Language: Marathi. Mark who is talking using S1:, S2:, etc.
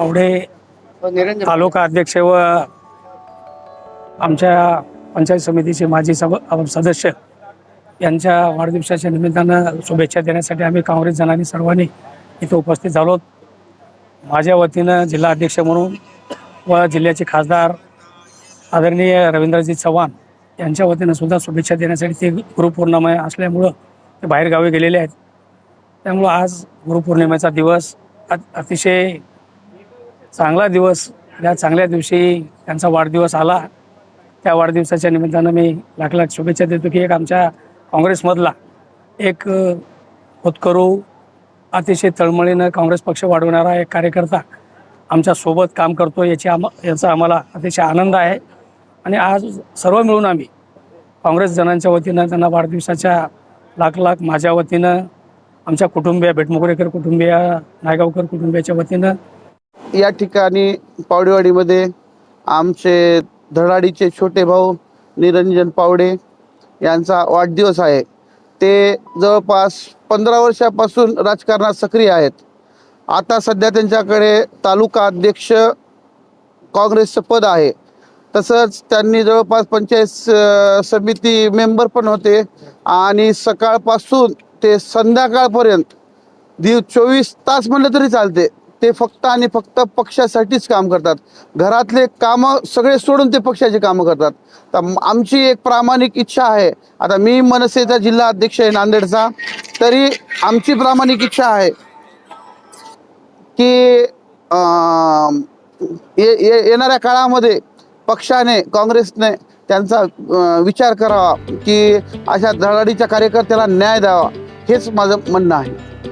S1: पावडे तालुका अध्यक्ष व आमच्या पंचायत समितीचे माजी सभ सदस्य यांच्या वाढदिवसाच्या निमित्तानं शुभेच्छा देण्यासाठी आम्ही काँग्रेस जणांनी सर्वांनी इथं उपस्थित झालो. माझ्या वतीनं जिल्हा अध्यक्ष म्हणून व जिल्ह्याचे खासदार आदरणीय रवींद्रजी चव्हाण यांच्या वतीनं सुद्धा शुभेच्छा देण्यासाठी ते गुरुपौर्णिमा असल्यामुळं ते बाहेरगावी गेलेले आहेत. त्यामुळं आज गुरुपौर्णिमेचा दिवस अतिशय चांगला दिवस या चांगल्या दिवशी त्यांचा वाढदिवस आला. त्या वाढदिवसाच्या निमित्तानं मी लाख लाख शुभेच्छा देतो की एक आमच्या काँग्रेसमधला एक होतकरू अतिशय तळमळीनं काँग्रेस पक्ष वाढवणारा एक कार्यकर्ता आमच्यासोबत काम करतो याची आम याचा आम्हाला अतिशय आनंद आहे. आणि आज सर्व मिळून आम्ही काँग्रेस जणांच्या वतीनं त्यांना वाढदिवसाच्या लाख लाख माझ्या वतीनं आमच्या कुटुंबीय भेटमुगरेकर कुटुंबीय नायगावकर कुटुंबियाच्या वतीनं
S2: या ठिकाणी पावडेवाडीमध्ये आमचे धडाडीचे छोटे भाऊ निरंजन पावडे यांचा वाढदिवस आहे. ते जवळपास पंधरा वर्षापासून राजकारणात सक्रिय आहेत. आता सध्या त्यांच्याकडे तालुका अध्यक्ष काँग्रेसचं पद आहे. तसंच त्यांनी जवळपास पंचायत स- समिती मेंबर पण होते आणि सकाळपासून ते संध्याकाळपर्यंत दिव चोवीस तास म्हणलं तरी चालते. ते फक्त आणि फक्त पक्षासाठीच काम करतात. घरातले कामं सगळे सोडून ते पक्षाचे कामं करतात. तर आमची एक प्रामाणिक इच्छा आहे. आता मी मनसेचा जिल्हा अध्यक्ष आहे नांदेडचा. तरी आमची प्रामाणिक इच्छा आहे की ये- ये- येणाऱ्या काळामध्ये पक्षाने काँग्रेसने त्यांचा विचार करावा की अशा धडाडीच्या कार्यकर्त्याला न्याय द्यावा. हेच माझं म्हणणं आहे.